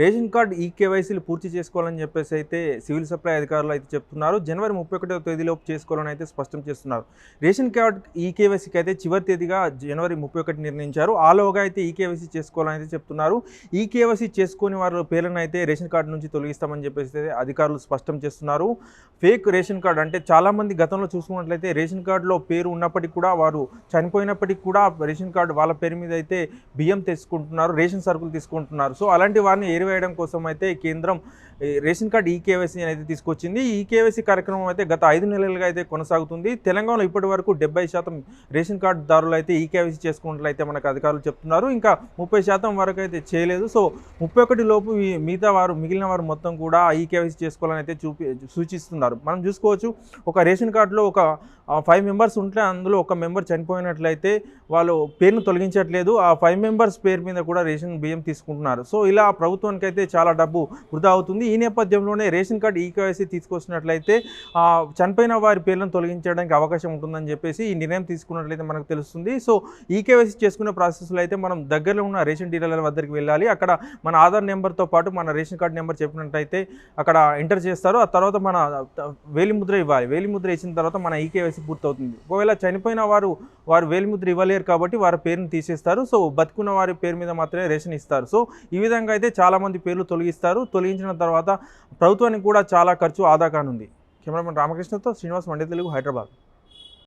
Ration card ఈ కేవైసీలు పూర్తి చేసుకోవాలని చెప్పేసి అయితే సివిల్ సప్లై అధికారులు అయితే చెప్తున్నారు. జనవరి ముప్పై ఒకటో తేదీలోపు చేసుకోవాలని అయితే స్పష్టం చేస్తున్నారు. రేషన్ కార్డ్ ఈ కేవైసీకి అయితే చివరి తేదీగా జనవరి ముప్పై ఒకటి నిర్ణయించారు. ఆలోగా అయితే ఈ కేవైసీ చేసుకోవాలని అయితే చెప్తున్నారు. ఈ కేవైసీ చేసుకొని వారి పేర్లను అయితే రేషన్ కార్డు నుంచి తొలగిస్తామని చెప్పేసి అయితే అధికారులు స్పష్టం చేస్తున్నారు. ఫేక్ రేషన్ కార్డు అంటే చాలామంది గతంలో చూసుకున్నట్లయితే రేషన్ కార్డులో పేరు ఉన్నప్పటికీ కూడా వారు చనిపోయినప్పటికీ కూడా రేషన్ కార్డు వాళ్ళ పేరు మీద అయితే బియ్యం తెచ్చుకుంటున్నారు రేషన్ సరుకులు తీసుకుంటున్నారు. సో అలాంటి వారిని ఏరివేయడం కోసం అయితే కేంద్రం రేషన్ కార్డు ఈకేవైసీ అనేది తీసుకొచ్చింది. ఈ కేవైసీ కార్యక్రమం అయితే గత ఐదు నెలలుగా అయితే కొనసాగుతుంది. తెలంగాణలో ఇప్పటి వరకు డెబ్బై శాతం రేషన్ కార్డు దారులు అయితే ఈకేవైసీ చేసుకున్నట్లయితే మనకు అధికారులు చెప్తున్నారు. ఇంకా ముప్పై శాతం వరకు అయితే చేయలేదు. సో ముప్పై ఒకటి లోపు మిగతా వారు మిగిలిన వారు మొత్తం కూడా ఈకేవైసీ చేసుకోవాలని అయితే చూపి సూచిస్తున్నారు. మనం చూసుకోవచ్చు ఒక రేషన్ కార్డులో ఒక ఫైవ్ మెంబర్స్ ఉంటే అందులో ఒక మెంబర్ చనిపోయినట్లయితే వాళ్ళు పేరును తొలగించట్లేదు. ఆ ఫైవ్ మెంబర్స్ పేరు మీద కూడా రేషన్ బియ్యం తీసుకుంటున్నారు. సో ఇలా ప్రభుత్వానికి అయితే చాలా డబ్బు వృధా అవుతుంది. ఈ నేపథ్యంలోనే రేషన్ కార్డు ఈకేవైసీ తీసుకొచ్చినట్లయితే చనిపోయిన వారి పేర్లను తొలగించడానికి అవకాశం ఉంటుందని చెప్పేసి ఈ నిర్ణయం తీసుకున్నట్లయితే మనకు తెలుస్తుంది. సో ఈకేవైసీ చేసుకునే ప్రాసెస్లో అయితే మనం దగ్గరలో ఉన్న రేషన్ డీలర్ల వద్దకు వెళ్ళాలి. అక్కడ మన ఆధార్ నెంబర్తో పాటు మన రేషన్ కార్డు నెంబర్ చెప్పినట్టయితే అక్కడ ఎంటర్ చేస్తారు. ఆ తర్వాత మన వేలిముద్ర ఇవ్వాలి. వేలిముద్ర ఇచ్చిన తర్వాత మన ఈకేవైసీ పూర్తవుతుంది. ఒకవేళ చనిపోయిన వారు వారు వేలిముద్ర ఇవ్వలేరు కాబట్టి వారి పేరును తీసేస్తారు. సో బతుకున్న వారి పేరు మీద మాత్రమే రేషన్ ఇస్తారు. సో ఈ విధంగా అయితే చాలామంది పేర్లు తొలగిస్తారు. తొలగించిన తర్వాత ప్రభుత్వానికి కూడా చాలా ఖర్చు ఆదా కానుంది. కెమెరామెన్ రామకృష్ణతో శ్రీనివాస్ మండే తెలుగు హైదరాబాద్.